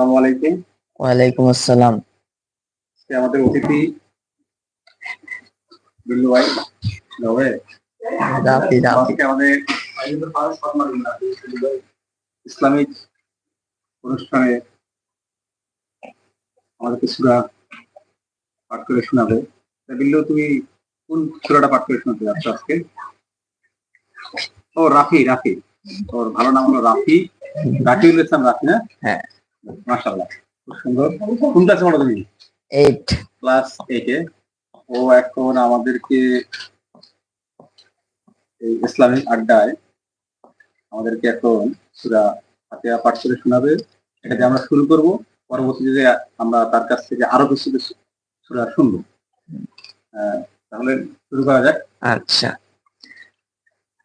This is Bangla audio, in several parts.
আলাইকুম। ওয়ালাইকুম আসসালাম। আজকে আমাদের অতিথি বিল্লু ভাই রাফি আমাদের ইসলামিক অনুষ্ঠানে আমাদেরকে সুরা পাঠ করে শোনাবে। বিল্লু তুমি কোন সুরাটা পাঠ করে শোনাতে যাচ্ছ আজকে? ও রাফি রাফি। ওর ভালো নাম হলো রাফি। রাকিউল ইসলাম রাফি না? হ্যাঁ। মাশাল্লাহ খুব সুন্দর। কোন ক্লাসে পড়ো তুমি? এইট ক্লাস এইটে ও এখন আমাদেরকে এই ইসলামিক আড্ডায় আমাদেরকে এখন সুরা ফাতিহা পাঠ করে শোনাবে। এটা দিয়ে আমরা শুরু করব। পরবর্তীতে আমরা তার কাছ থেকে আরও কিছু কিছু সুরা শুনব। আহ, তাহলে শুরু করা যাক। আচ্ছা।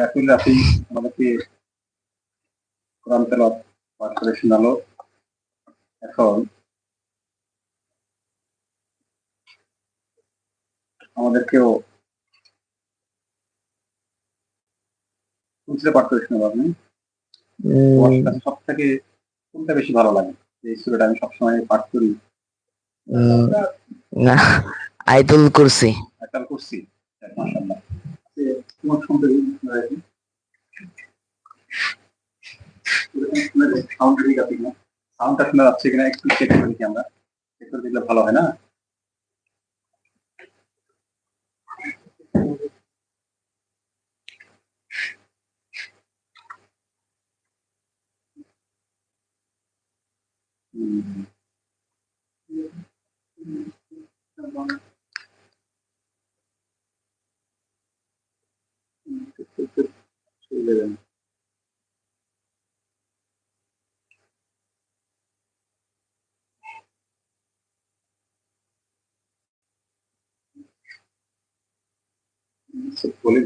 রাকিল রাফি আমাদেরকে কোরআন তেলাওয়াত পাঠ করে শোনালো। এখন আমাদেরকেও কোনটা পাঠ করে শোনাবো আপনি? সব থেকে কোনটা বেশি ভালো লাগে? এই সুরাটা আমি সবসময় পাঠ করি। না আইতুল কুরসি। আকাল করছি মাশাল্লাহ তোমার সম্পর্কে সাউন্ড ঠিক আছে কিনা? শোনা যাচ্ছে কিনা একটু চেক করে দেখি আমরা। চেক করে দেখলে ভালো হয় না? হুম। दे देना से खोले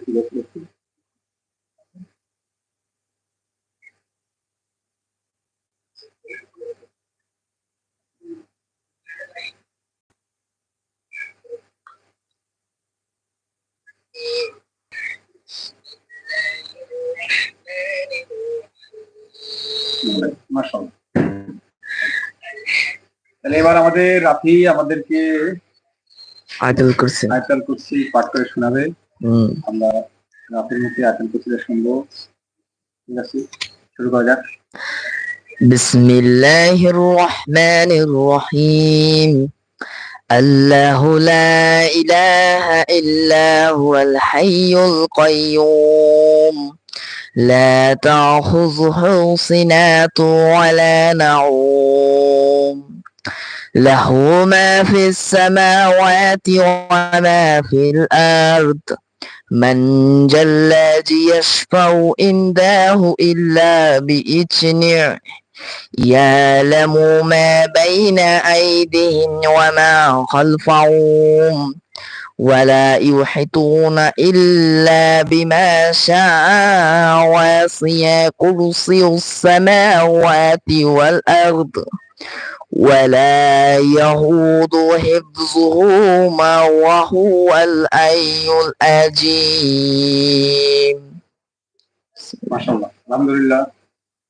তাহলে এবার আমাদের রাফি আমাদেরকে আইতুল কুরসি আয়তাল কুরসি পাঠ করে শোনাবে হুম আমরা রাফির মুখে আয়তাল কুরসিটা শুনবো ঠিক আছে শুরু করা যাক بسم الله الرحمن الرحيم الله لا إله إلا هو الحي القيوم لا تأخذه سنة ولا نعوم. له ما في السماوات وما في الأرض. من ذا يشفع عنده إلا بإذنه. يعلم ما بين أيديهم وما خلفهم. ولا يحيطون إلا بما شاء وسع كرسي السماوات والأرض ولا يهود حفظهما وهو الأي العظيم মাশাআল্লাহ আলহামদুলিল্লাহ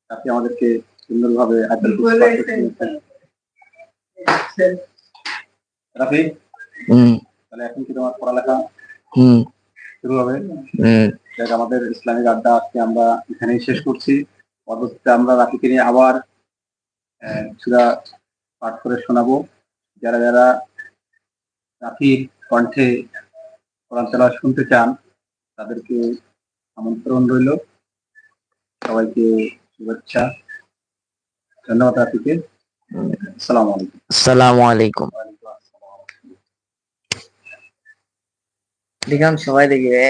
আপনি আমাদেরকে সুন্দরভাবে আয়তাল কুরসি পাঠ করে শুনিয়েছেন। রাফি হুম তাহলে এখন কি তোমার পড়ালেখা হুম। শুরু হবে? হুম আমাদের ইসলামিক আড্ডা আজকে আমরা এখানেই শেষ করছি। পরবর্তীতে আমরা রাফিকে নিয়ে আবার আহ, পাঠ করে শোনাবো। যারা যারা রাফির কণ্ঠে কোরআন তেলাওয়াত শুনতে চান তাদেরকে আমন্ত্রণ রইল। সবাইকে শুভেচ্ছা। ধন্যবাদ রাফিকে। আসসালামু আলাইকুম। আসসালামু আলাইকুম। দেখলাম সবাই দেখবে।